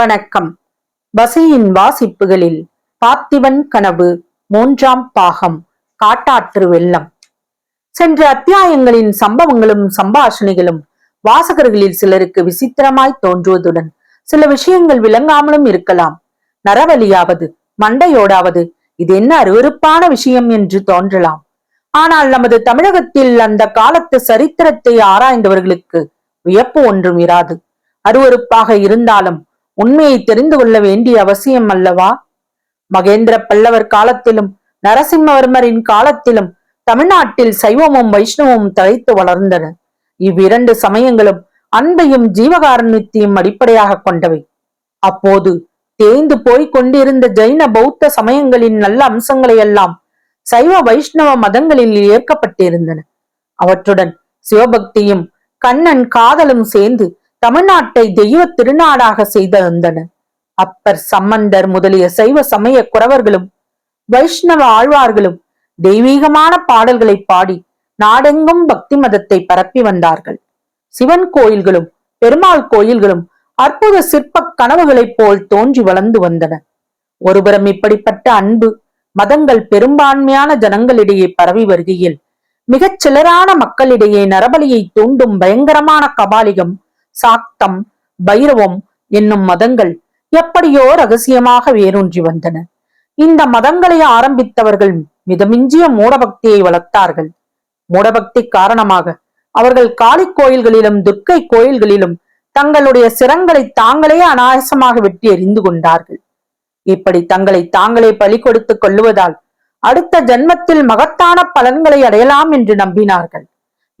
வணக்கம். வசையின் வாசிப்புகளில் பார்த்திவன் கனவு மூன்றாம் பாகம் காட்டாற்று வெள்ளம். சென்ற அத்தியாயங்களின் சம்பவங்களும் சம்பாஷணைகளும் வாசகர்களில் சிலருக்கு விசித்திரமாய் தோன்றுவதுடன் சில விஷயங்கள் விளங்காமலும் இருக்கலாம். நரவலியாவது மண்டையோடாவது இது என்ன அருவருப்பான விஷயம் என்று தோன்றலாம். ஆனால் நமது தமிழகத்தில் அந்த காலத்து சரித்திரத்தை ஆராய்ந்தவர்களுக்கு வியப்பு ஒன்றும் இராது. அருவருப்பாக இருந்தாலும் உண்மையை தெரிந்து கொள்ள வேண்டிய அவசியம் அல்லவா? மகேந்திர பல்லவர் காலத்திலும் நரசிம்மவர்மரின் காலத்திலும் தமிழ்நாட்டில் சைவமும் வைஷ்ணவமும் தழைத்து வளர்ந்தன. இவ்விரண்டு சமயங்களும் அன்பையும் ஜீவகாருண்யத்தையும் அடிப்படையாக கொண்டவை. அப்போது தேய்ந்து போய்க் கொண்டிருந்த ஜைன பௌத்த சமயங்களின் நல்ல அம்சங்களை எல்லாம் சைவ வைஷ்ணவ மதங்களில் ஏற்கப்பட்டிருந்தன. அவற்றுடன் சிவபக்தியும் கண்ணன் காதலும் சேர்ந்து தமிழ்நாட்டை தெய்வ திருநாடாக செய்திருந்தன அப்பர் சம்பந்தர் முதலிய சைவ சமய குறவர்களும் வைஷ்ணவ ஆழ்வார்களும் தெய்வீகமான பாடல்களை பாடி நாடெங்கும் பக்தி மதத்தை பரப்பி வந்தார்கள். சிவன் கோயில்களும் பெருமாள் கோயில்களும் அற்புத சிற்ப கனவுகளைப் போல் தோன்றி வளர்ந்து வந்தன. ஒருபுறம் இப்படிப்பட்ட அன்பு மதங்கள் பெரும்பான்மையான ஜனங்களிடையே பரவி வருகையில் மிகச் சிலரான மக்களிடையே நரபலியை தூண்டும் பயங்கரமான கபாலிகம் சாக்தம் பைரவம் என்னும் மதங்கள் எப்படியோ ரகசியமாக வேரூன்றி வந்தன. இந்த மதங்களை ஆரம்பித்தவர்கள் மிதமிஞ்சிய மூடபக்தியை வளர்த்தார்கள். மூடபக்தி காரணமாக அவர்கள் காளி கோயில்களிலும் துர்க்கை கோயில்களிலும் தங்களுடைய சிரங்களை தாங்களே அனாயசமாக வெட்டி எறிந்து கொண்டார்கள். இப்படி தங்களை தாங்களே பலி கொடுத்துக் கொள்ளுவதால் அடுத்த ஜன்மத்தில் மகத்தான பலன்களை அடையலாம் என்று நம்பினார்கள்.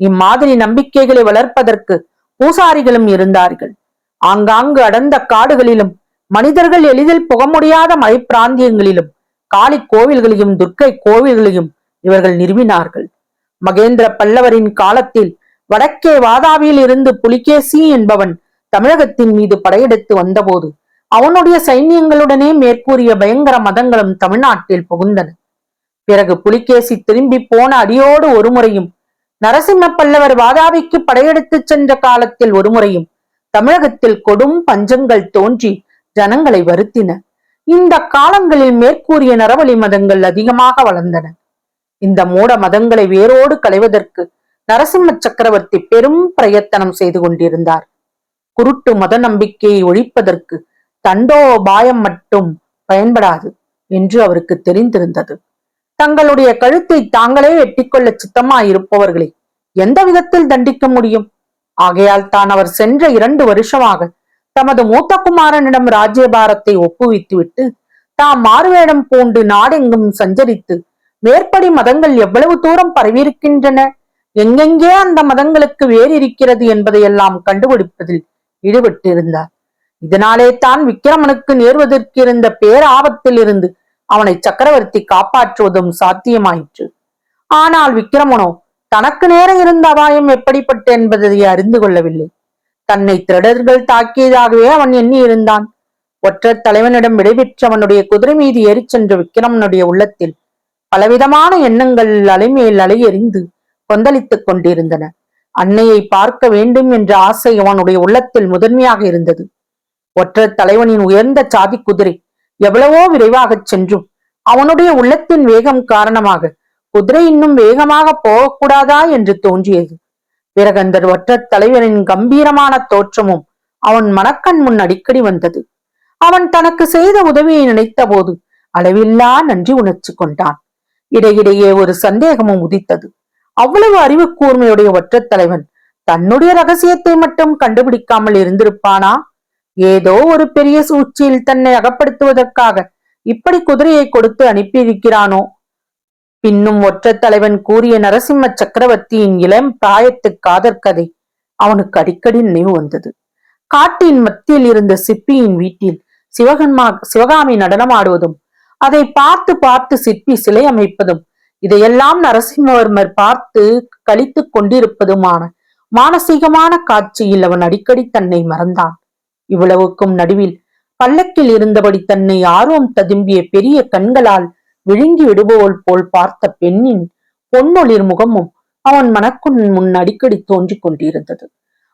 இம்மாதிரி நம்பிக்கைகளை வளர்ப்பதற்கு பூசாரிகளும் இருந்தார்கள். ஆங்காங்கு அடர்ந்த காடுகளிலும் மனிதர்கள் எளிதில் புக முடியாத மலை பிராந்தியங்களிலும் காளி கோவில்களையும் துர்க்கை கோவில்களையும் இவர்கள் நிறுவினார்கள். மகேந்திர பல்லவரின் காலத்தில் வடக்கே வாதாபியில் இருந்து புலிகேசி என்பவன் தமிழகத்தின் மீது படையெடுத்து வந்தபோது அவனுடைய சைன்யங்களுடனே மேற்கூறிய பயங்கர மதங்களும் தமிழ்நாட்டில் புகுந்தன. பிறகு புலிகேசி திரும்பி போன அடியோடு ஒரு முறையும் நரசிம்ம பல்லவர் வாதாபிக்கு படையெடுத்துச் சென்ற காலத்தில் ஒரு முறையும் தமிழகத்தில் கொடும் பஞ்சங்கள் தோன்றி ஜனங்களை வருத்தின. இந்த காலங்களில் மேற்கூறிய நரவழி மதங்கள் அதிகமாக வளர்ந்தன. இந்த மூட மதங்களை வேரோடு களைவதற்கு நரசிம்ம சக்கரவர்த்தி பெரும் பிரயத்தனம் செய்து கொண்டிருந்தார். குருட்டு மத நம்பிக்கையை ஒழிப்பதற்கு தண்டோபாயம் மட்டும் பயன்படாது என்று அவருக்கு தெரிந்திருந்தது. தங்களுடைய கழுத்தை தாங்களே வெட்டிக்கொள்ள சித்தமாயிருப்பவர்களை எந்த விதத்தில் தண்டிக்க முடியும்? ஆகையால் தான் அவர் சென்ற இரண்டு வருஷமாக தமது மூத்த குமாரனிடம் ராஜ்யபாரத்தை ஒப்புவித்துவிட்டு தாம் மாறுவேடம் பூண்டு நாடெங்கும் சஞ்சரித்து மேற்படி மதங்கள் எவ்வளவு தூரம் பரவியிருக்கின்றன? எங்கெங்கே அந்த மதங்களுக்கு வேறு இருக்கிறது என்பதையெல்லாம் கண்டுபிடிப்பதில் ஈடுபட்டிருந்தார். இதனாலே தான் விக்கிரமனுக்கு நேர்வதற்கு இருந்த பேராபத்தில் இருந்து அவனை சக்கரவர்த்தி காப்பாற்றுவதும் சாத்தியமாயிற்று. ஆனால் விக்கிரமனோ தனக்கு நேரம் இருந்த அபாயம் எப்படிப்பட்ட என்பதை அறிந்து கொள்ளவில்லை. தன்னை திருடர்கள் தாக்கியதாகவே அவன் எண்ணி இருந்தான் ஒற்றர் தலைவனிடம் விடைபெற்று அவனுடைய குதிரை மீது ஏறிச் சென்ற விக்கிரமனுடைய உள்ளத்தில் பலவிதமான எண்ணங்கள் அலைமேல் அலையெறிந்து கொந்தளித்துக் கொண்டிருந்தன. அன்னையை பார்க்க வேண்டும் என்ற ஆசை அவனுடைய உள்ளத்தில் முதன்மையாக இருந்தது. ஒற்ற தலைவனின் உயர்ந்த சாதி குதிரை எவ்வளவோ விரைவாகச் சென்றும் அவனுடைய உள்ளத்தின் வேகம் காரணமாக குதிரை இன்னும் வேகமாக போகக்கூடாதா என்று தோன்றியது. பிறகு அந்த ஒற்ற தலைவனின் கம்பீரமான தோற்றமும் அவன் மனக்கண் முன் அடிக்கடி வந்தது. அவன் தனக்கு செய்த உதவியை நினைத்த போது அளவில்லா நன்றி உணர்ச்சி கொண்டான். இடையிடையே ஒரு சந்தேகமும் உதித்தது. அவ்வளவு அறிவு கூர்மையுடைய ஒற்றத் தலைவன் தன்னுடைய ரகசியத்தை மட்டும் கண்டுபிடிக்காமல் இருந்திருப்பானா? ஏதோ ஒரு பெரிய சூழ்ச்சியில் தன்னை அகப்படுத்துவதற்காக இப்படி குதிரையை கொடுத்து அனுப்பியிருக்கிறானோ? பின்னும் ஒற்ற தலைவன் கூறிய நரசிம்ம சக்கரவர்த்தியின் இளம் பிராயத்து காதற் கதை அவனுக்கு அடிக்கடி நினைவு வந்தது. காட்டின் மத்தியில் இருந்த சிற்பியின் வீட்டில் சிவகன்மா சிவகாமி நடனமாடுவதும் அதை பார்த்து பார்த்து சிற்பி சிலை அமைப்பதும் இதையெல்லாம் நரசிம்மவர்மர் பார்த்து கழித்துக் கொண்டிருப்பதுமான மானசீகமான காட்சியில் அவன் அடிக்கடி தன்னை மறந்தான். இவ்வளவுக்கும் நடுவில் பல்லக்கில் இருந்தபடி தன்னை ஆர்வம் ததும்பிய பெரிய கண்களால் விழுங்கி விடுபவள் போல் பார்த்த பெண்ணின் பொன்னொளிர் முகமும் அவன் மனக்குன் முன் அடிக்கடி தோன்றிக் கொண்டிருந்தது.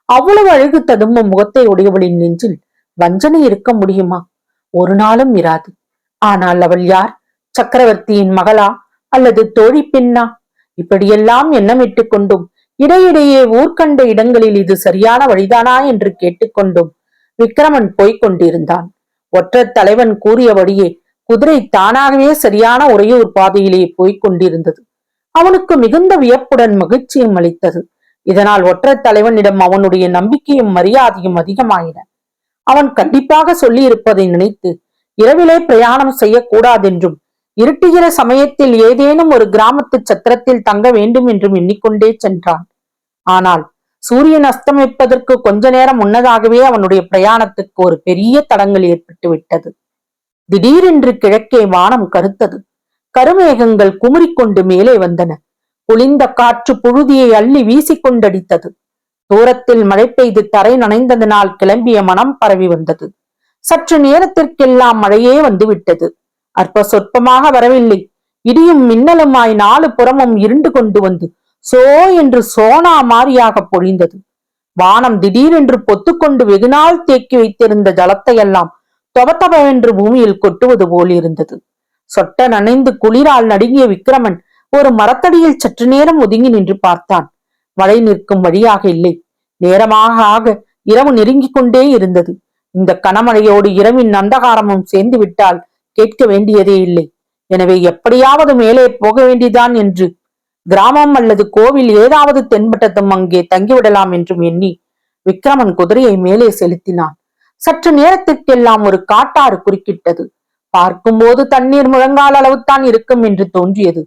அவ்வளவு அழகு ததும்பும் முகத்தை உடையவளின் நெஞ்சில் வஞ்சனை இருக்க முடியுமா? ஒரு நாளும் இராது. ஆனால் அவள் யார்? சக்கரவர்த்தியின் மகளா? அல்லது தோழி பெண்ணா? இப்படியெல்லாம் எண்ணமிட்டுக் கொண்டும் இடையிடையே ஊர்கண்ட இடங்களில் இது சரியான வழிதானா என்று கேட்டுக்கொண்டும் விக்கிரமன் போய்க் கொண்டிருந்தான். ஒற்றத் தலைவன் கூறியபடியே குதிரை தானாகவே சரியான உறையூர் பாதையிலே போய்க் கொண்டிருந்தது. அவனுக்கு மிகுந்த வியப்புடன் மகிழ்ச்சியும் அளித்தது. இதனால் ஒற்றத் தலைவனிடம் அவனுடைய நம்பிக்கையும் மரியாதையும் அதிகமாயின. அவன் கண்டிப்பாக சொல்லி இருப்பதை நினைத்து இரவிலே பிரயாணம் செய்யக்கூடாதென்றும் இருட்டுகிற சமயத்தில் ஏதேனும் ஒரு கிராமத்து சத்திரத்தில் தங்க வேண்டும் என்றும் எண்ணிக்கொண்டே சென்றான். ஆனால் சூரியன் அஸ்தமிப்பதற்கு கொஞ்ச நேரம் முன்னதாகவே அவனுடைய பிரயாணத்துக்கு ஒரு பெரிய தடங்கள் ஏற்பட்டு விட்டது. திடீரென்று கிழக்கே வானம் கருத்தது. கருமேகங்கள் குமுறிக்கொண்டு மேலே வந்தன. குளிந்த காற்று புழுதியை அள்ளி வீசிக்கொண்டடித்தது. தூரத்தில் மழை பெய்து தரை நனைந்ததனால் கிளம்பிய மனம் பரவி வந்தது. சற்று நேரத்திற்கெல்லாம் மழையே வந்துவிட்டது. அற்ப சொற்பமாக வரவில்லை. இடியும் மின்னலுமாய் நாலு புறமும் இருண்டு கொண்டு வந்து சோ என்று சோனா மாரியாக பொழிந்தது. வானம் திடீரென்று பொத்துக்கொண்டு வெகுநாள் தேக்கி வைத்திருந்த ஜலத்தையெல்லாம் தொபத்தபவென்று பூமியில் கொட்டுவது போல் இருந்தது. சொட்ட நனைந்து குளிரால் நடுங்கிய விக்கிரமன் ஒரு மரத்தடியில் சற்று நேரம் ஒதுங்கி நின்று பார்த்தான். மழை நிற்கும் வழியாக இல்லை. நேரமாக ஆக இரவு நெருங்கிக் கொண்டே இருந்தது. இந்த கனமழையோடு இரவின் அந்தகாரமும் சேர்ந்து விட்டால் கேட்க வேண்டியதே இல்லை. எனவே எப்படியாவது மேலே போக வேண்டியதான் என்று கிராமம் அல்லது கோவில் ஏதாவது தென்பட்டதும் அங்கே தங்கிவிடலாம் என்றும் எண்ணி விக்ரமன் குதிரையை மேலே செலுத்தினான். சற்று நேரத்திற்கெல்லாம் ஒரு காட்டாறு குறுக்கிட்டது. பார்க்கும்போது தண்ணீர் முழங்கால் அளவுத்தான் இருக்கும் என்று தோன்றியது.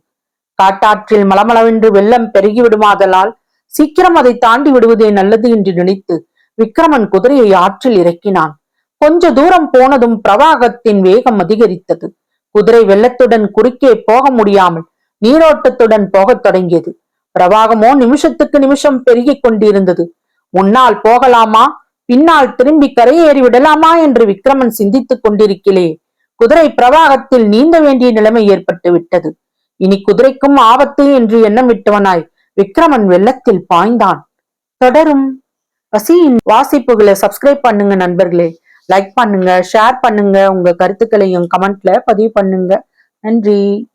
காட்டாற்றில் மலமளவென்று வெள்ளம் பெருகி விடுமாதலால் சீக்கிரம் அதை தாண்டி விடுவதே நல்லது என்று நினைத்து விக்ரமன் குதிரையை ஆற்றில் இறக்கினான். கொஞ்ச தூரம் போனதும் பிரவாகத்தின் வேகம் அதிகரித்தது. குதிரை வெள்ளத்துடன் குறுக்கே போக முடியாமல் நீரோட்டத்துடன் போகத் தொடங்கியது. பிரவாகமோ நிமிஷத்துக்கு நிமிஷம் பெருகிக் கொண்டிருந்தது. முன்னால் போகலாமா? பின்னால் திரும்பி கரையேறி விடலாமா? என்று விக்ரமன் சிந்தித்துக் கொண்டிருக்கிறே குதிரை பிரவாகத்தில் நீந்த வேண்டிய நிலைமை ஏற்பட்டு விட்டது. இனி குதிரைக்கும் ஆபத்து என்று எண்ணமிட்டவனாய் விக்ரமன் வெள்ளத்தில் பாய்ந்தான். தொடரும். பசியின் வாசிப்புகளை சப்ஸ்கிரைப் பண்ணுங்க நண்பர்களே. லைக் பண்ணுங்க ஷேர் பண்ணுங்க. உங்க கருத்துக்களையும் கமெண்ட்ல பதிவு பண்ணுங்க. நன்றி.